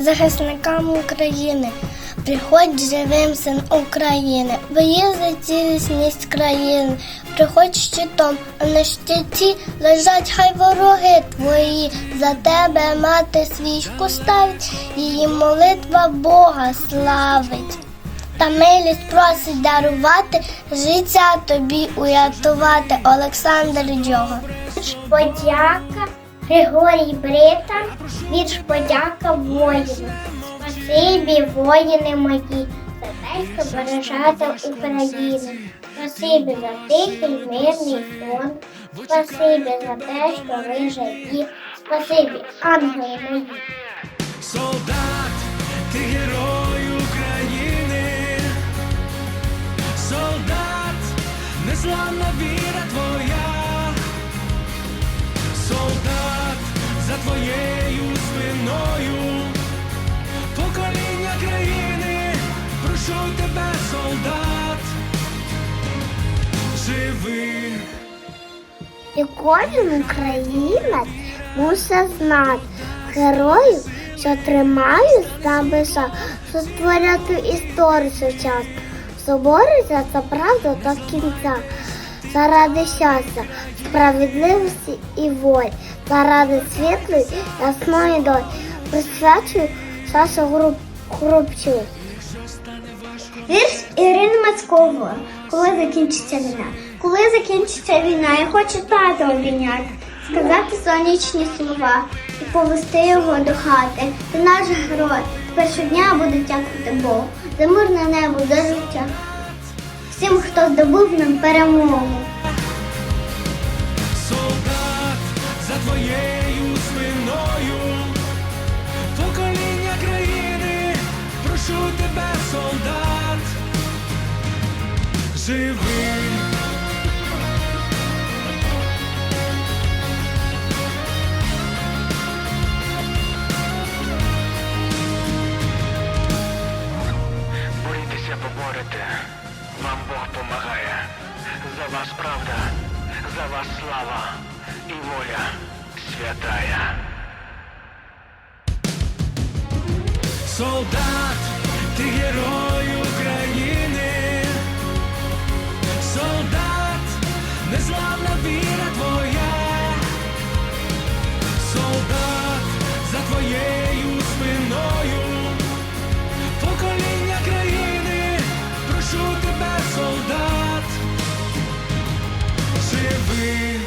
Захисникам України. Приходь живим син України, бої за цілісність країни, приходь щитом, а на щиті лежать хай вороги твої, за тебе мати свічку ставить, її молитва Бога славить. Та милість просить дарувати, життя тобі урятувати, Олександр Дього. Подяка Григорій Брита, вірш подяка воїну. Спасибі, воїни мої, за те, що бережете Україну. Спасибі за тихий мирний сон. Спасибі за те, що ви живі. Спасибі, ангели мої. Солдат, ти герой України, солдат, незламна віра твоя, живи. І кожен українець мусить знати героїв, що тримають за биша, що створюють історію сучасну, що борються за правду до кінця, заради щастя, справедливості і волі, заради світлої, ясної долі. Присвячую Сашу. Грубчук. Вірш Ірини Мацькової. Коли закінчиться війна? Коли закінчиться війна, я хочу тата обійняти, сказати сонячні слова і повести його до хати. Ти наш герой. Тепер щодня буду дякувати Богу за мирне небо, за життя. Всім, хто здобув нам перемогу. Солдат за твоєю живи. Борітеся, поборете, вам Бог помагає. За вас правда, за вас слава і воля святая. Солдат, ти герой you.